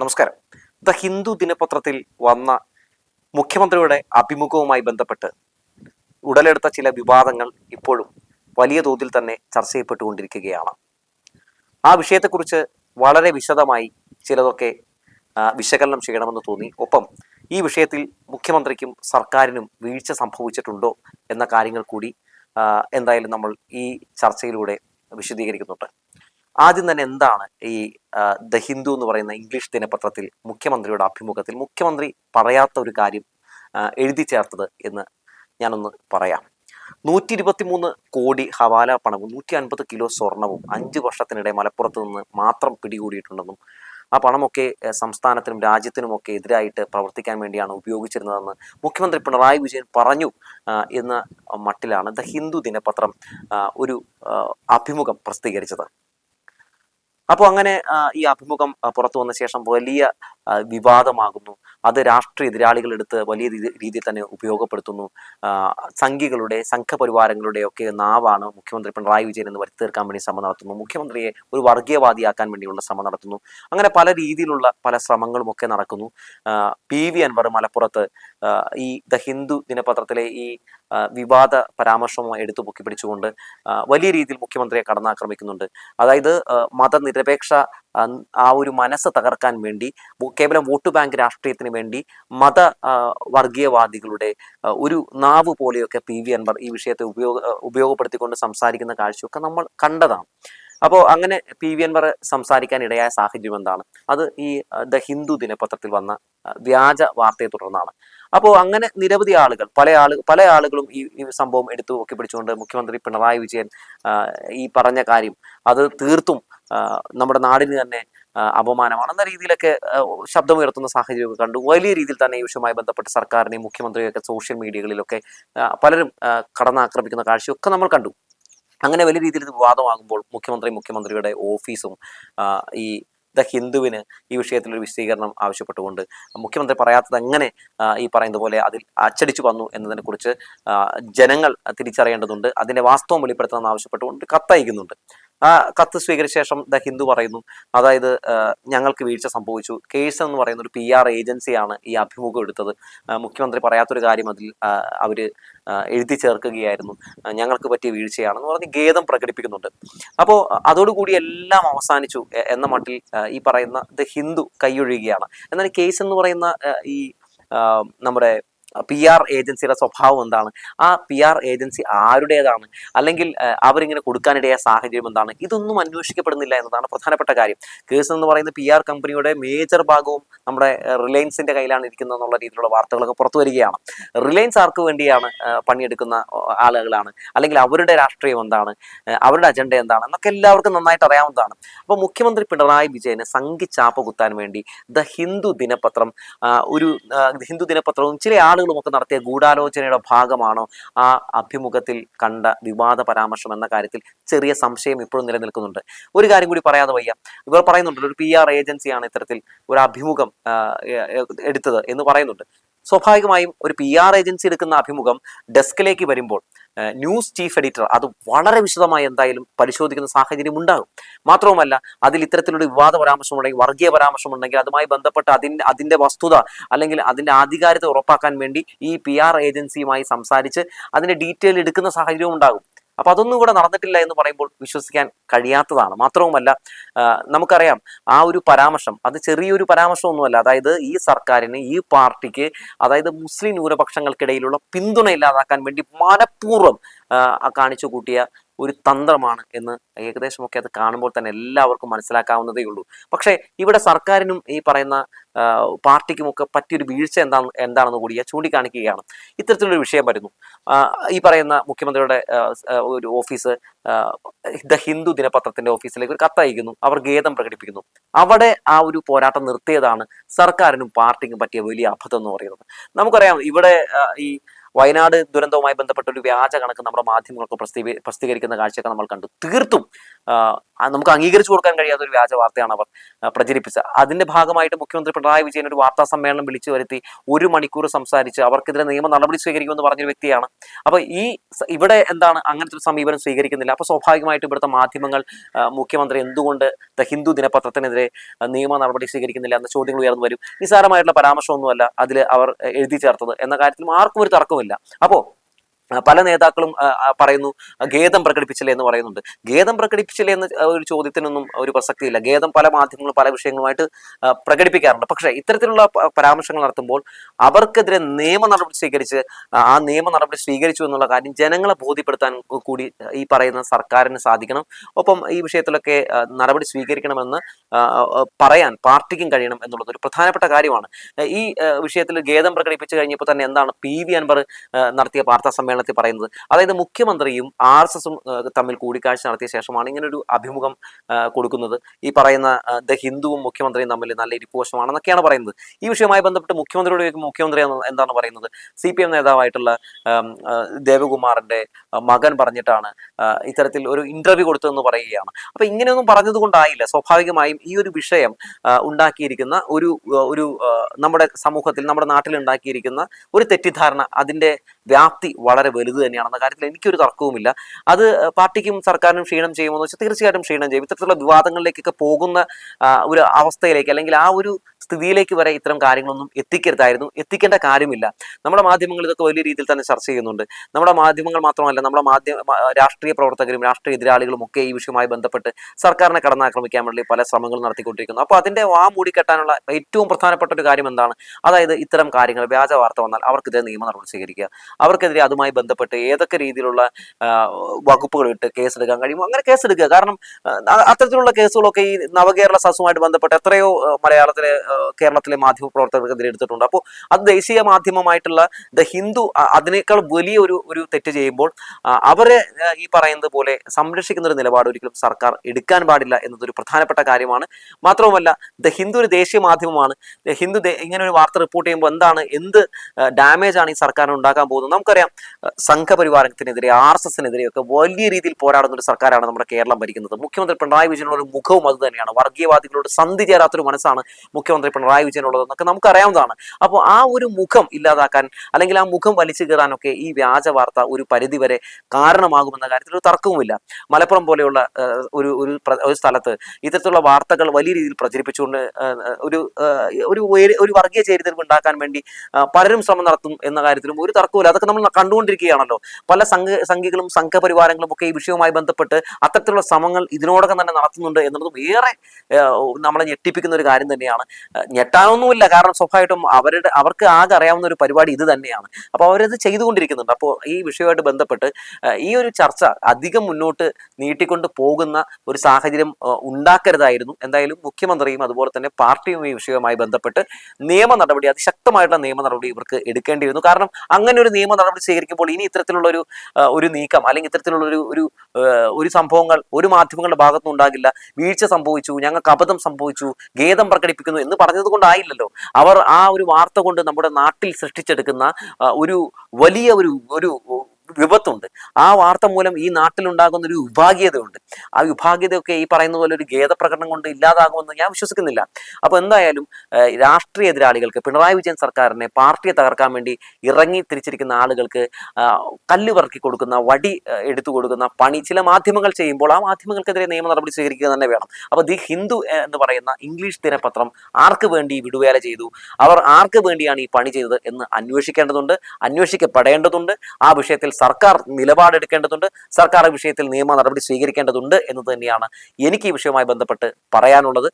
നമസ്കാരം. ദ ഹിന്ദു ദിനപത്രത്തിൽ വന്ന മുഖ്യമന്ത്രിയുടെ അഭിമുഖവുമായി ബന്ധപ്പെട്ട് ഉടലെടുത്ത ചില വിവാദങ്ങൾ ഇപ്പോഴും വലിയ തോതിൽ തന്നെ ചർച്ച ചെയ്യപ്പെട്ടുകൊണ്ടിരിക്കുകയാണ്. ആ വിഷയത്തെക്കുറിച്ച് വളരെ വിശദമായി ചിലതൊക്കെ വിശകലനം ചെയ്യണമെന്ന് തോന്നി. ഒപ്പം ഈ വിഷയത്തിൽ മുഖ്യമന്ത്രിക്കും സർക്കാരിനും വീഴ്ച സംഭവിച്ചിട്ടുണ്ടോ എന്ന കാര്യങ്ങൾ കൂടി എന്തായാലും നമ്മൾ ഈ ചർച്ചയിലൂടെ വിശദീകരിക്കുന്നുണ്ട്. ആദ്യം തന്നെ എന്താണ് ഈ ദ ഹിന്ദു എന്ന് പറയുന്ന ഇംഗ്ലീഷ് ദിനപത്രത്തിൽ മുഖ്യമന്ത്രിയുടെ അഭിമുഖത്തിൽ മുഖ്യമന്ത്രി പറയാത്ത ഒരു കാര്യം എഴുതി ചേർത്തത് എന്ന് ഞാനൊന്ന് പറയാം. നൂറ്റി ഇരുപത്തി മൂന്ന് കോടി ഹവാല പണവും നൂറ്റി അൻപത് കിലോ സ്വർണവും അഞ്ച് വർഷത്തിനിടെ മലപ്പുറത്ത് നിന്ന് മാത്രം പിടികൂടിയിട്ടുണ്ടെന്നും ആ പണമൊക്കെ സംസ്ഥാനത്തിനും രാജ്യത്തിനുമൊക്കെ എതിരായിട്ട് പ്രവർത്തിക്കാൻ വേണ്ടിയാണ് ഉപയോഗിച്ചിരുന്നതെന്ന് മുഖ്യമന്ത്രി പിണറായി വിജയൻ പറഞ്ഞു എന്ന മട്ടിലാണ് ദ ഹിന്ദു ദിനപത്രം ഒരു അഭിമുഖം പ്രസിദ്ധീകരിച്ചത്. അപ്പോൾ അങ്ങനെ ഈ അഭിമുഖം പുറത്തു വന്ന ശേഷം വലിയ വിവാദമാകുന്നു. അത് രാഷ്ട്രീയ എതിരാളികൾ എടുത്ത് വലിയ രീതിയിൽ തന്നെ ഉപയോഗപ്പെടുത്തുന്നു. സംഘികളുടെ സംഘപരിവാരങ്ങളുടെ ഒക്കെ നാവാണ് മുഖ്യമന്ത്രി പിണറായി വിജയൻ എന്ന് വരുത്തി തീർക്കാൻ വേണ്ടി ശ്രമം നടത്തുന്നു. മുഖ്യമന്ത്രിയെ ഒരു വർഗീയവാദിയാക്കാൻ വേണ്ടിയുള്ള ശ്രമം നടത്തുന്നു. അങ്ങനെ പല രീതിയിലുള്ള പല ശ്രമങ്ങളും ഒക്കെ നടക്കുന്നു പി വി അൻവർ മലപ്പുറത്ത് ഈ ദ ഹിന്ദു ദിനപത്രത്തിലെ ഈ വിവാദ പരാമർശം എടുത്തു പൊക്കി പിടിച്ചുകൊണ്ട് വലിയ രീതിയിൽ മുഖ്യമന്ത്രിയെ കടന്നാക്രമിക്കുന്നുണ്ട്. അതായത് മതനിരപേക്ഷ ആ, ഒരു മനസ്സ് തകർക്കാൻ വേണ്ടി കേവലം വോട്ട് ബാങ്ക് രാഷ്ട്രീയത്തിന് വേണ്ടി മത വർഗീയവാദികളുടെ ഒരു നാവ് പോലെയൊക്കെ പി വി അൻവർ ഈ വിഷയത്തെ ഉപയോഗ ഉപയോഗപ്പെടുത്തിക്കൊണ്ട് സംസാരിക്കുന്ന കാഴ്ചയൊക്കെ നമ്മൾ കണ്ടതാണ്. അപ്പോൾ അങ്ങനെ പി വി അൻവർ സംസാരിക്കാൻ ഇടയായ സാഹചര്യം എന്താണ്? അത് ഈ ദ ഹിന്ദു ദിനപത്രത്തിൽ വന്ന വ്യാജ വാർത്തയെ തുടർന്നാണ്. അപ്പോൾ അങ്ങനെ നിരവധി ആളുകൾ പല ആൾ പല ആളുകളും ഈ സംഭവം എടുത്തു ഒക്കെ പിടിച്ചുകൊണ്ട് മുഖ്യമന്ത്രി പിണറായി വിജയൻ ഈ പറഞ്ഞ കാര്യം അത് തീർത്തും നമ്മുടെ നാടിന് തന്നെ അപമാനമാണ് എന്ന രീതിയിലൊക്കെ ശബ്ദമുയർത്തുന്ന സാഹചര്യമൊക്കെ കണ്ടു. വലിയ രീതിയിൽ തന്നെ ഈ വിഷയവുമായി ബന്ധപ്പെട്ട് സർക്കാരിനെയും മുഖ്യമന്ത്രിയൊക്കെ സോഷ്യൽ മീഡിയകളിലൊക്കെ പലരും കടന്നാക്രമിക്കുന്ന കാഴ്ചയൊക്കെ നമ്മൾ കണ്ടു. അങ്ങനെ വലിയ രീതിയിൽ ഇത് വിവാദമാകുമ്പോൾ മുഖ്യമന്ത്രി മുഖ്യമന്ത്രിയുടെ ഓഫീസും ഈ ദ ഹിന്ദുവിന് ഈ വിഷയത്തിൽ ഒരു വിശദീകരണം ആവശ്യപ്പെട്ടുകൊണ്ട് മുഖ്യമന്ത്രി പറയാത്തത് എങ്ങനെ ഈ പറയുന്നത് പോലെ അതിൽ അച്ചടിച്ചു വന്നു എന്നതിനെ കുറിച്ച് ജനങ്ങൾ തിരിച്ചറിയേണ്ടതുണ്ട്. അതിന്റെ വാസ്തവം വെളിപ്പെടുത്തണമെന്ന് ആവശ്യപ്പെട്ടുകൊണ്ട് കത്തയക്കുന്നുണ്ട്. ആ കത്ത് സ്വീകരിച്ച ശേഷം ദ ഹിന്ദു പറയുന്നു അതായത് ഞങ്ങൾക്ക് വീഴ്ച സംഭവിച്ചു. കേസ് എന്ന് പറയുന്ന ഒരു പി ആർ ഏജൻസിയാണ് ഈ അഭിമുഖം എടുത്തത്. മുഖ്യമന്ത്രി പറയാത്തൊരു കാര്യം അതിൽ അവർ എഴുതി ചേർക്കുകയായിരുന്നു. ഞങ്ങൾക്ക് പറ്റിയ വീഴ്ചയാണെന്ന് പറഞ്ഞ് ഖേദം പ്രകടിപ്പിക്കുന്നുണ്ട്. അപ്പോൾ അതോടുകൂടി എല്ലാം അവസാനിച്ചു എന്ന മട്ടിൽ ഈ പറയുന്ന ദ ഹിന്ദു കൈയൊഴിയുകയാണ്. എന്നാൽ കേസ് എന്ന് പറയുന്ന ഈ നമ്മുടെ പി ആർ ഏജൻസിയുടെ സ്വഭാവം എന്താണ്? ആ പി ആർ ഏജൻസി ആരുടേതാണ്? അല്ലെങ്കിൽ അവരിങ്ങനെ കൊടുക്കാനിടയായ സാഹചര്യം എന്താണ്? ഇതൊന്നും അന്വേഷിക്കപ്പെടുന്നില്ല എന്നതാണ് പ്രധാനപ്പെട്ട കാര്യം. കേസ് എന്ന് പറയുന്ന പി ആർ കമ്പനിയുടെ മേജർ ഭാഗവും നമ്മുടെ റിലയൻസിന്റെ കയ്യിലാണ് ഇരിക്കുന്നത് എന്നുള്ള രീതിയിലുള്ള വാർത്തകളൊക്കെ പുറത്തു വരികയാണ്. റിലയൻസ് ആർക്ക് വേണ്ടിയാണ് പണിയെടുക്കുന്ന ആളുകളാണ്? അല്ലെങ്കിൽ അവരുടെ രാഷ്ട്രീയം എന്താണ്? അവരുടെ അജണ്ട എന്താണ്? എന്നൊക്കെ എല്ലാവർക്കും നന്നായിട്ട് അറിയാവുന്നതാണ്. അപ്പോൾ മുഖ്യമന്ത്രി പിണറായി വിജയന് സംഘിച്ചാപ്പ് കുത്താൻ വേണ്ടി ദ ഹിന്ദു ദിനപത്രം ഒരു ഹിന്ദു ദിനപത്രവും ചില ആളുകളും ഒക്കെ നടത്തിയ ഗൂഢാലോചനയുടെ ഭാഗമാണോ ആ അഭിമുഖത്തിൽ കണ്ട വിവാദ പരാമർശം എന്ന കാര്യത്തിൽ ചെറിയ സംശയം ഇപ്പോഴും നിലനിൽക്കുന്നുണ്ട്? ഒരു കാര്യം കൂടി പറയാതെ വയ്യ. ഇവർ പറയുന്നുണ്ട് ഒരു പി ആർ ഏജൻസിയാണ് ഇത്തരത്തിൽ ഒരു അഭിമുഖം എടുത്തത് എന്ന് പറയുന്നുണ്ട്. സ്വാഭാവികമായും ഒരു പി ആർ ഏജൻസി എടുക്കുന്ന അഭിമുഖം ഡെസ്കിലേക്ക് വരുമ്പോൾ ന്യൂസ് ചീഫ് എഡിറ്റർ അത് വളരെ വിശദമായി എന്തായാലും പരിശോധിക്കുന്ന സാഹചര്യം ഉണ്ടാകും. മാത്രവുമല്ല അതിൽ ഇത്തരത്തിലുള്ള വിവാദ പരാമർശം ഉണ്ടെങ്കിൽ വർഗീയ പരാമർശം ഉണ്ടെങ്കിൽ അതുമായി ബന്ധപ്പെട്ട അതിന്റെ അതിന്റെ വസ്തുത അല്ലെങ്കിൽ അതിന്റെ ആധികാരികത ഉറപ്പാക്കാൻ വേണ്ടി ഈ പി ആർ ഏജൻസിയുമായി സംസാരിച്ച് അതിന്റെ ഡീറ്റെയിൽ എടുക്കുന്ന സാഹചര്യവും ഉണ്ടാകും. അപ്പൊ അതൊന്നും ഇവിടെ നടന്നിട്ടില്ല എന്ന് പറയുമ്പോൾ വിശ്വസിക്കാൻ കഴിയാത്തതാണ്. മാത്രവുമല്ല നമുക്കറിയാം ആ ഒരു പരാമർശം അത് ചെറിയൊരു പരാമർശമൊന്നുമല്ല. അതായത് ഈ സർക്കാരിന് ഈ പാർട്ടിക്ക് അതായത് മുസ്ലിം ന്യൂനപക്ഷങ്ങൾക്കിടയിലുള്ള പിന്തുണ ഇല്ലാതാക്കാൻ വേണ്ടി മനഃപൂർവം കാണിച്ചു കൂട്ടിയ ഒരു തന്ത്രമാണ് എന്ന് ഏകദേശമൊക്കെ അത് കാണുമ്പോൾ തന്നെ എല്ലാവർക്കും മനസ്സിലാക്കാവുന്നതേ ഉള്ളൂ. പക്ഷേ ഇവിടെ സർക്കാരിനും ഈ പറയുന്ന പാർട്ടിക്കുമൊക്കെ പറ്റിയൊരു വീഴ്ച എന്താണ് എന്താണെന്ന് കൂടി ചൂണ്ടിക്കാണിക്കുകയാണ്. ഇത്തരത്തിലൊരു വിഷയം വരുന്നു. ഈ പറയുന്ന മുഖ്യമന്ത്രിയുടെ ഒരു ഓഫീസ് ദ ഹിന്ദു ദിനപത്രത്തിന്റെ ഓഫീസിലേക്ക് ഒരു കത്തയക്കുന്നു അവർ ഖേദം പ്രകടിപ്പിക്കുന്നു. അവിടെ ആ ഒരു പോരാട്ടം നിർത്തിയതാണ് സർക്കാരിനും പാർട്ടിക്കും പറ്റിയ വലിയ അബദ്ധം എന്ന് പറയുന്നത്. നമുക്കറിയാം ഇവിടെ ഈ വയനാട് ദുരന്തവുമായി ബന്ധപ്പെട്ട ഒരു വ്യാജ കണക്ക് നമ്മുടെ മാധ്യമങ്ങൾക്ക് പ്രസിദ്ധീ പ്രസിദ്ധീകരിക്കുന്ന കാഴ്ചയൊക്കെ നമ്മൾ കണ്ടു. തീർത്തും നമുക്ക് അംഗീകരിച്ചു കൊടുക്കാൻ കഴിയാത്ത ഒരു വ്യാജ വാർത്തയാണ് അവർ പ്രചരിപ്പിച്ചത്. അതിന്റെ ഭാഗമായിട്ട് മുഖ്യമന്ത്രി പിണറായി വിജയൻ ഒരു വാർത്താ സമ്മേളനം വിളിച്ചു വരുത്തി ഒരു മണിക്കൂർ സംസാരിച്ച് അവർക്കെതിരെ നിയമ നടപടി സ്വീകരിക്കുമെന്ന് പറഞ്ഞൊരു വ്യക്തിയാണ്. അപ്പൊ ഈ ഇവിടെ എന്താണ് അങ്ങനത്തെ ഒരു സമീപനം സ്വീകരിക്കുന്നില്ല. അപ്പൊ സ്വാഭാവികമായിട്ട് ഇവിടുത്തെ മാധ്യമങ്ങൾ മുഖ്യമന്ത്രി എന്തുകൊണ്ട് ദ ഹിന്ദു ദിനപത്രത്തിനെതിരെ നിയമ നടപടി സ്വീകരിക്കുന്നില്ല എന്ന ചോദ്യങ്ങൾ ഉയർന്നു വരും. നിസ്സാരമായിട്ടുള്ള പരാമർശമൊന്നുമല്ല അതിൽ അവർ എഴുതി ചേർത്തത് എന്ന കാര്യത്തിൽ ആർക്കും ഒരു തർക്കമില്ല അപ്പോ ആ, പല നേതാക്കളും പറയുന്നു ഖേദം പ്രകടിപ്പിച്ചില്ലേ എന്ന് പറയുന്നുണ്ട്. ഖേദം പ്രകടിപ്പിച്ചില്ലേ എന്ന ഒരു ചോദ്യത്തിനൊന്നും ഒരു പ്രസക്തിയില്ല. ഖേദം പല മാധ്യമങ്ങളും പല വിഷയങ്ങളുമായിട്ട് പ്രകടിപ്പിക്കാറുണ്ട്. പക്ഷേ ഇത്തരത്തിലുള്ള പരാമർശങ്ങൾ നടത്തുമ്പോൾ അവർക്കെതിരെ നിയമ നടപടി സ്വീകരിച്ച് ആ, നിയമ നടപടി സ്വീകരിച്ചു എന്നുള്ള കാര്യം ജനങ്ങളെ ബോധ്യപ്പെടുത്താൻ കൂടി ഈ പറയുന്ന സർക്കാരിന് സാധിക്കണം. ഒപ്പം ഈ വിഷയത്തിലൊക്കെ നടപടി സ്വീകരിക്കണമെന്ന് പറയാൻ പാർട്ടിക്കും കഴിയണം എന്നുള്ളത് ഒരു പ്രധാനപ്പെട്ട കാര്യമാണ്. ഈ വിഷയത്തിൽ ഖേദം പ്രകടിപ്പിച്ചു കഴിഞ്ഞപ്പോൾ തന്നെ എന്താണ് പി വി അൻവർ നടത്തിയ വാർത്താ സമ്മേളനത്തിൽ പറയുന്നത്. അതായത് മുഖ്യമന്ത്രിയും ആർ എസ് എസും തമ്മിൽ കൂടിക്കാഴ്ച നടത്തിയ ശേഷമാണ് ഇങ്ങനൊരു അഭിമുഖം കൊടുക്കുന്നത്. ഈ പറയുന്ന ദ ഹിന്ദുവും മുഖ്യമന്ത്രിയും തമ്മിൽ നല്ല ഇരിപ്പുവശമാണെന്നൊക്കെയാണ് പറയുന്നത്. ഈ വിഷയവുമായി ബന്ധപ്പെട്ട് മുഖ്യമന്ത്രിയോട് ചോദിക്കുമ്പോൾ മുഖ്യമന്ത്രി എന്താണ് പറയുന്നത്? സി പി എം നേതാവായിട്ടുള്ള ദേവകുമാറിന്റെ മകൻ പറഞ്ഞിട്ടാണ് ഇത്തരത്തിൽ ഒരു ഇന്റർവ്യൂ കൊടുത്തതെന്ന് പറയുകയാണ്. അപ്പൊ ഇങ്ങനെയൊന്നും പറഞ്ഞത് കൊണ്ടായില്ല സ്വാഭാവികമായും ഈ ഒരു വിഷയം ഉണ്ടാക്കിയിരിക്കുന്ന ഒരു ഒരു നമ്മുടെ സമൂഹത്തിൽ നമ്മുടെ നാട്ടിൽ ഉണ്ടാക്കിയിരിക്കുന്ന ഒരു തെറ്റിദ്ധാരണ അതിന്റെ വ്യാപ്തി വളരെ വലുത് തന്നെയാണെന്ന കാര്യത്തിൽ എനിക്കൊരു തർക്കവുമില്ല. അത് പാർട്ടിക്കും സർക്കാരിനും ക്ഷീണം ചെയ്യുമെന്ന് വെച്ചാൽ തീർച്ചയായിട്ടും ക്ഷീണം ചെയ്യും. ഇത്തരത്തിലുള്ള വിവാദങ്ങളിലേക്കൊക്കെ പോകുന്ന ഒരു അവസ്ഥയിലേക്ക് അല്ലെങ്കിൽ ആ ഒരു സ്ഥിതിയിലേക്ക് വരെ ഇത്തരം കാര്യങ്ങളൊന്നും എത്തിക്കരുതായിരുന്നു. എത്തിക്കേണ്ട കാര്യമില്ല. നമ്മുടെ മാധ്യമങ്ങൾ ഇതൊക്കെ വലിയ രീതിയിൽ തന്നെ ചർച്ച ചെയ്യുന്നുണ്ട്. നമ്മുടെ മാധ്യമങ്ങൾ മാത്രമല്ല നമ്മുടെ മാധ്യമ രാഷ്ട്രീയ പ്രവർത്തകരും രാഷ്ട്രീയ എതിരാളികളും ഒക്കെ ഈ വിഷയവുമായി ബന്ധപ്പെട്ട് സർക്കാരിനെ കടന്നാക്രമിക്കാൻ വേണ്ടി പല ശ്രമങ്ങളും നടത്തിക്കൊണ്ടിരിക്കുന്നു. അപ്പോൾ അതിന്റെ വാ മൂടിക്കെട്ടാനുള്ള ഏറ്റവും പ്രധാനപ്പെട്ട ഒരു കാര്യം എന്താണ്? അതായത് ഇത്തരം കാര്യങ്ങൾ വ്യാജ വാർത്ത വന്നാൽ അവർക്കെതിരെ നിയമ നടപടി സ്വീകരിക്കുക. അവർക്കെതിരെ അതുമായി ബന്ധപ്പെട്ട് ഏതൊക്കെ രീതിയിലുള്ള വകുപ്പുകൾ ഇട്ട് കേസെടുക്കാൻ കഴിയുമോ അങ്ങനെ കേസെടുക്കുക കാരണം അത്തരത്തിലുള്ള കേസുകളൊക്കെ ഈ നവകേരള സദസ്സുമായിട്ട് ബന്ധപ്പെട്ട് എത്രയോ മലയാളത്തിലെ കേരളത്തിലെ മാധ്യമ പ്രവർത്തകർക്കെതിരെ എടുത്തിട്ടുണ്ട്. അപ്പോൾ അത് ദേശീയ മാധ്യമമായിട്ടുള്ള ദ ഹിന്ദു അതിനേക്കാൾ വലിയ ഒരു ഒരു തെറ്റ് ചെയ്യുമ്പോൾ അവരെ ഈ പറയുന്നത് പോലെ സംരക്ഷിക്കുന്ന ഒരു നിലപാട് ഒരിക്കലും സർക്കാർ എടുക്കാൻ പാടില്ല എന്നതൊരു പ്രധാനപ്പെട്ട കാര്യമാണ്. മാത്രവുമല്ല ദ ഹിന്ദു ഒരു ദേശീയ മാധ്യമമാണ്. ഹിന്ദു ഇങ്ങനെ ഒരു വാർത്ത റിപ്പോർട്ട് ചെയ്യുമ്പോൾ എന്താണ് എന്ത് ഡാമേജ് ആണ് ഈ സർക്കാരിന് ഉണ്ടാക്കാൻ പോകുന്നത്? നമുക്കറിയാം സംഘപരിവാരത്തിനെതിരെ ആർ എസ് എസിനെതിരെയൊക്കെ വലിയ രീതിയിൽ പോരാടുന്ന ഒരു സർക്കാരാണ് നമ്മുടെ കേരളം ഭരിക്കുന്നത്. മുഖ്യമന്ത്രി പിണറായി വിജയനോട് ഒരു മുഖവും അത് തന്നെയാണ്. വർഗീയവാദികളോട് സന്ധി ചേരാത്തൊരു മനസ്സാണ് മുഖ്യമന്ത്രി പിണറായി വിജയനുള്ളതെന്നൊക്കെ നമുക്ക് അറിയാവുന്നതാണ് അപ്പോൾ ആ ഒരു മുഖം ഇല്ലാതാക്കാൻ അല്ലെങ്കിൽ ആ മുഖം വലിച്ചു കയറാനൊക്കെ ഈ വ്യാജ വാർത്ത ഒരു പരിധിവരെ കാരണമാകുമെന്ന കാര്യത്തിൽ ഒരു തർക്കവുമില്ല. മലപ്പുറം പോലെയുള്ള ഒരു ഒരു സ്ഥലത്ത് ഇത്തരത്തിലുള്ള വാർത്തകൾ വലിയ രീതിയിൽ പ്രചരിപ്പിച്ചുകൊണ്ട് ഒരു ഒരു ഒരു- വർഗീയ ചരിത്രം ഉണ്ടാക്കാൻ വേണ്ടി പലരും ശ്രമം നടത്തും എന്ന കാര്യത്തിലും ഒരു തർക്കവുമില്ല. അതൊക്കെ നമ്മൾ കണ്ടുകൊണ്ടിരിക്കുകയാണല്ലോ. പല സംഘ സംഘികളും സംഘപരിവാരങ്ങളും ഒക്കെ ഈ വിഷയവുമായി ബന്ധപ്പെട്ട് അത്തരത്തിലുള്ള ശ്രമങ്ങൾ ഇതിനോടകം തന്നെ നടത്തുന്നുണ്ട് എന്നുള്ളതും ഏറെ നമ്മളെ ഞെട്ടിപ്പിക്കുന്ന ഒരു കാര്യം തന്നെയാണ്. ഞെട്ടാനൊന്നുമില്ല. കാരണം സ്വാഭാവികമായിട്ടും അവരുടെ അവർക്ക് ആകെ അറിയാവുന്ന ഒരു പരിപാടി ഇത് തന്നെയാണ്. അപ്പോൾ അവരത് ചെയ്തുകൊണ്ടിരിക്കുന്നുണ്ട്. അപ്പോൾ ഈ വിഷയമായിട്ട് ബന്ധപ്പെട്ട് ഈ ഒരു ചർച്ച അധികം മുന്നോട്ട് നീട്ടിക്കൊണ്ട് പോകുന്ന ഒരു സാഹചര്യം ഉണ്ടാക്കരുതായിരുന്നു. എന്തായാലും മുഖ്യമന്ത്രിയും അതുപോലെ തന്നെ പാർട്ടിയും ഈ വിഷയവുമായി ബന്ധപ്പെട്ട് നിയമ നടപടി അതിശക്തമായിട്ടുള്ള നിയമ നടപടി ഇവർക്ക് എടുക്കേണ്ടി വരുന്നു കാരണം അങ്ങനെ ഒരു നിയമ നടപടി സ്വീകരിക്കുമ്പോൾ ഇനി ഇത്തരത്തിലുള്ള ഒരു ഒരു നീക്കം അല്ലെങ്കിൽ ഇത്തരത്തിലുള്ള ഒരു ഒരു ഒരു സംഭവങ്ങൾ ഒരു മാധ്യമങ്ങളുടെ ഭാഗത്തുനിന്നുണ്ടാകില്ല. വീഴ്ച സംഭവിച്ചു ഞങ്ങൾക്ക് അബദ്ധം സംഭവിച്ചു ഖേദം പ്രകടിപ്പിക്കുന്നു എന്ന് പറഞ്ഞത് കൊണ്ടായില്ലല്ലോ അവർ ആ ഒരു വാർത്ത കൊണ്ട് നമ്മുടെ നാട്ടിൽ സൃഷ്ടിച്ചെടുക്കുന്ന ഒരു വലിയ ഒരു ഒരു വിപത്തുണ്ട്. ആ വാർത്ത മൂലം ഈ നാട്ടിലുണ്ടാകുന്ന ഒരു വിഭാഗീയതയുണ്ട്. ആ വിഭാഗീയതയൊക്കെ ഈ പറയുന്ന പോലെ ഒരു ഖേദപ്രകടനം കൊണ്ട് ഇല്ലാതാകുമെന്ന് ഞാൻ വിശ്വസിക്കുന്നില്ല. അപ്പോൾ എന്തായാലും രാഷ്ട്രീയ എതിരാളികൾക്ക് പിണറായി വിജയൻ സർക്കാരിനെ പാർട്ടിയെ തകർക്കാൻ വേണ്ടി ഇറങ്ങി തിരിച്ചിരിക്കുന്ന ആളുകൾക്ക് കല്ല് പറക്കി കൊടുക്കുന്ന വടി എടുത്തു കൊടുക്കുന്ന പണി ചില മാധ്യമങ്ങൾ ചെയ്യുമ്പോൾ ആ മാധ്യമങ്ങൾക്കെതിരെ നിയമ നടപടി സ്വീകരിക്കുക തന്നെ വേണം. അപ്പോൾ ദി ഹിന്ദു എന്ന് പറയുന്ന ഇംഗ്ലീഷ് ദിനപത്രം ആർക്ക് വേണ്ടി വിടുവേല ചെയ്തു? അവർ ആർക്ക് വേണ്ടിയാണ് ഈ പണി ചെയ്തത് എന്ന് അന്വേഷിക്കേണ്ടതുണ്ട്. അന്വേഷിക്കപ്പെടേണ്ടതുണ്ട്. ആ വിഷയത്തിൽ സർക്കാർ നിലപാടെടുക്കേണ്ടതുണ്ട് സർക്കാർ വിഷയത്തിൽ നിയമ നടപടി സ്വീകരിക്കേണ്ടതുണ്ട് എന്ന് തന്നെയാണ് എനിക്ക് ഈ വിഷയവുമായി ബന്ധപ്പെട്ട് പറയാനുള്ളത്.